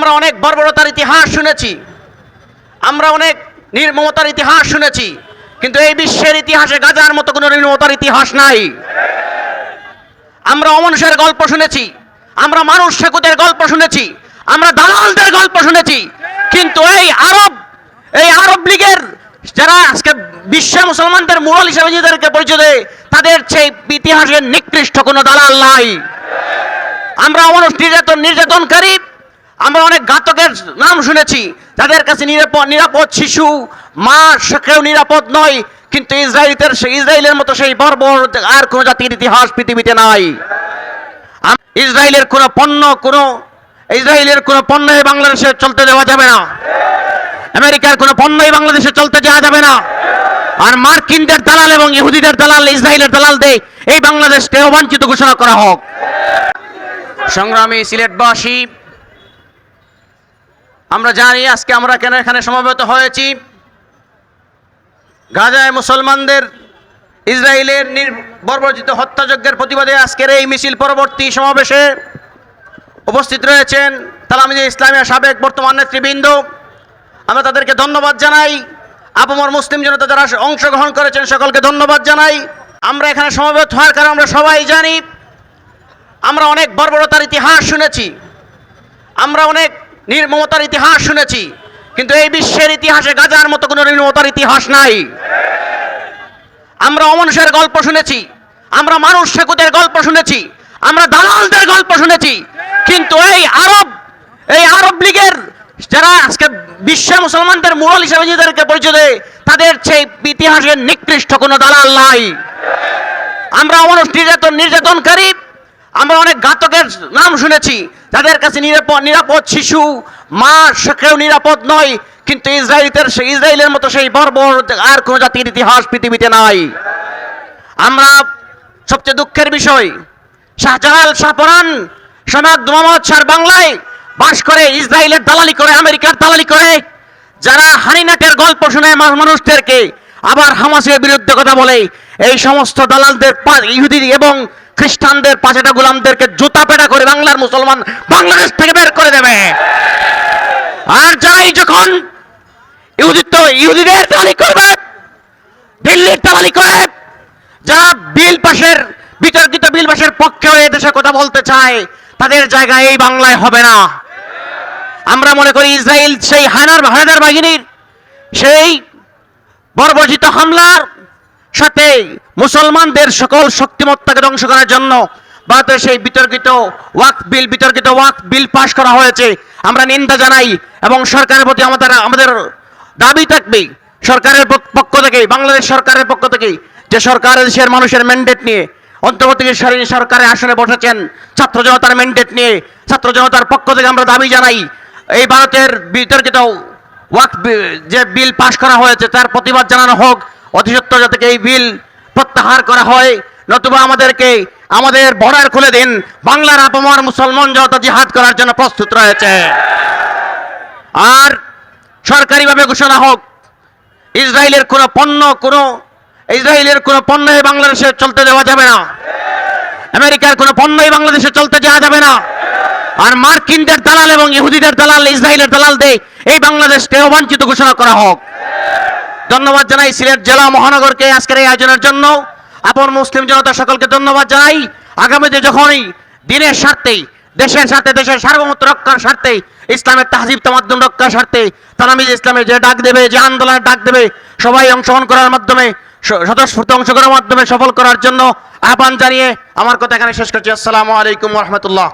আমরা অনেক বর্বরতার ইতিহাস শুনেছি। আমরা অনেক নির্মমতার ইতিহাস শুনেছি। কিন্তু এই বিশ্বের ইতিহাসে গাজার মতো কোনো নির্মমতার ইতিহাস নাই। আমরা অমানুষের গল্প শুনেছি। আমরা মানুষ শেকুদের গল্প শুনেছি। আমরা দালালদের গল্প শুনেছি। কিন্তু এই আরব এই আরব লীগের যারা আজকে বিশ্বের মুসলমানদের মুরল হিসেবে নিজেদেরকে পরিচয় দেয় তাদের সেই ইতিহাসের নিকৃষ্ট কোনো দালাল নাই। আমরা অমানুষ নির্যাতন নির্যাতনকারী আমরা অনেক ঘাতকের নাম শুনেছি, যাদের কাছে নিরাপদ নিরাপদ শিশু, মা কেউ নিরাপদ নয়, কিন্তু ইসরায়েলের সেই ইসরায়েলের মতো সেই বর্বর আর কোনো জাতির ইতিহাস পৃথিবীতে নাই। ইসরায়েলের কোনো পণ্য, কোনো, ইসরায়েলের কোনো পণ্য এই বাংলাদেশে চলতে দেওয়া যাবে না। আমেরিকার কোনো পণ্যই বাংলাদেশে চলতে দেওয়া যাবে না। আর মার্কিনদের দালাল এবং ইহুদিদের দালাল, ইসরায়েলের দালাল দেয় এই বাংলাদেশকে অবাঞ্ছিত ঘোষণা করা হোক। সংগ্রামী সিলেটবাসী আমরা জানি আজকে আমরা কেন এখানে সমবেত হয়েছি। গাজায় মুসলমানদের, ইসরায়েলের বর্বরচিত হত্যাযজ্ঞের প্রতিবাদে আজকের এই মিছিল পরবর্তী সমাবেশে উপস্থিত রয়েছেন তালামিজে ইসলামিয়া সাবেক বর্তমান নেতৃবৃন্দ। আমরা তাদেরকে ধন্যবাদ জানাই। আপমর মুসলিম জনতা যারা অংশগ্রহণ করেছেন সকলকে ধন্যবাদ জানাই। আমরা এখানে সমবেত হওয়ার কারণে আমরা সবাই জানি। আমরা অনেক বর্বরতার ইতিহাস শুনেছি। আমরা অনেক নির্মমতার ইতিহাস শুনেছি, কিন্তু এই বিশ্বের ইতিহাসে গাজার মতো কোনো নির্মমতার ইতিহাস নাই। আমরা অমানুষের গল্প শুনেছি, আমরা মানুষ শেকুদের গল্প শুনেছি, আমরা দালালদের গল্প শুনেছি, কিন্তু এই আরব এই আরব লীগের যারা আজকে বিশ্বের মুসলমানদের মুরল হিসেবে নিজেদেরকে পরিচয় দেয় তাদের সেই ইতিহাসের নিকৃষ্ট কোনো দালাল নাই। আমরা অমানুষ নির্যাতন নির্যাতনকারী, আমরা অনেক ঘাতকের নাম শুনেছি যাদের কাছে নিরাপদ নিরাপদ শিশু, মা কেউ নিরাপদ নয়, কিন্তু ইসরায়েলের ইসরায়েলের মতো সেই বর্বর আর কোনো জাতির ইতিহাস পৃথিবীতে নাই। আমরা সবচেয়ে দুঃখের বিষয়, শাহজালাল শাহপরান সমাদ মোহাম্মদ শাহ বাংলায় বাস করে ইসরায়েলের দালালি করে, আমেরিকার দালালি করে, যারা হানিনাটের গল্প শুনে মানুষদেরকে আবার হামাসের বিরুদ্ধে কথা বলে, এই সমস্ত দালালদের ইহুদি এবং খ্রিস্টানদের পাঁচটা গোলামদেরকে জুতা পেটা করে বাংলার মুসলমান বাংলাদেশ থেকে বের করে দেবে। আর যারাই যখন ইহুদিত্ব, ইহুদিদের দালালি করবে, দিল্লির দালালি করে, যারা বিল পাশের, বিতর্কিত বিল পাশের পক্ষে হয়ে দেশে কথা বলতে চায়, তাদের জায়গা এই বাংলায় হবে না। আমরা মনে করি ইসরায়েল সেই হানার হানাদার বাহিনীর সেই বর্বজিত হামলার সাথে মুসলমানদের সকল শক্তিমত্তাকে ধ্বংস করার জন্য ভারতের সেই বিতর্কিত ওয়াক বিল, বিতর্কিত ওয়াক বিল পাশ করা হয়েছে। আমরা নিন্দা জানাই এবং সরকারের প্রতি আমাদের আমাদের দাবি থাকবে, সরকারের পক্ষ থেকে, বাংলাদেশ সরকারের পক্ষ থেকে যে সরকার দেশের মানুষের ম্যান্ডেট নিয়ে অন্তর্বর্তীকালীন সরকারের আসনে বসেছেন, ছাত্র জনতার ম্যান্ডেট নিয়ে, ছাত্র জনতার পক্ষ থেকে আমরা দাবি জানাই, এই ভারতের বিতর্কিত ওয়াক যে বিল পাশ করা হয়েছে, তার প্রতিবাদ জানানো হোক অতি সত্বর যাতে এই বিল প্রত্যাহার করা হয়, নতুবা আমাদেরকে আমাদের বর্ডার খুলে দিন, বাংলার আপামার মুসলমান জনতা জিহাদ করার জন্য প্রস্তুত রয়েছে। আর সরকারিভাবে ঘোষণা হোক, ইসরায়েলের কোনো পণ্য, কোনো ইসরায়েলের কোনো পণ্যই বাংলাদেশে চলতে দেওয়া যাবে না। আমেরিকার কোনো পণ্যই বাংলাদেশে চলতে দেওয়া যাবে না। আর মার্কিনদের দালাল এবং ইহুদিদের দালাল, ইসরায়েলের দালাল দেয় এই বাংলাদেশকে অবাঞ্ছিত ঘোষণা করা হোক। ধন্যবাদ জানাই সিলেট জেলা মহানগরকে আজকের এই আয়োজনের জন্য। আপন মুসলিম জনতা সকলকে ধন্যবাদ জানাই। আগামীতে যখনই দিনের স্বার্থে, দেশের স্বার্থে, দেশের সার্বভৌমত্ব রক্ষার স্বার্থে, ইসলামের তাহজিব তামাদ্দুম রক্ষার স্বার্থে তানামিজ ইসলামের যে ডাক দেবে, যে আন্দোলনের ডাক দেবে, সবাই অংশগ্রহণ করার মাধ্যমে স্বতঃস্ফূর্ত অংশগ্রহণের মাধ্যমে সফল করার জন্য আহ্বান জানিয়ে আমার কথা এখানে শেষ করছি। আসসালামু আলাইকুম রহমতুল্লাহ।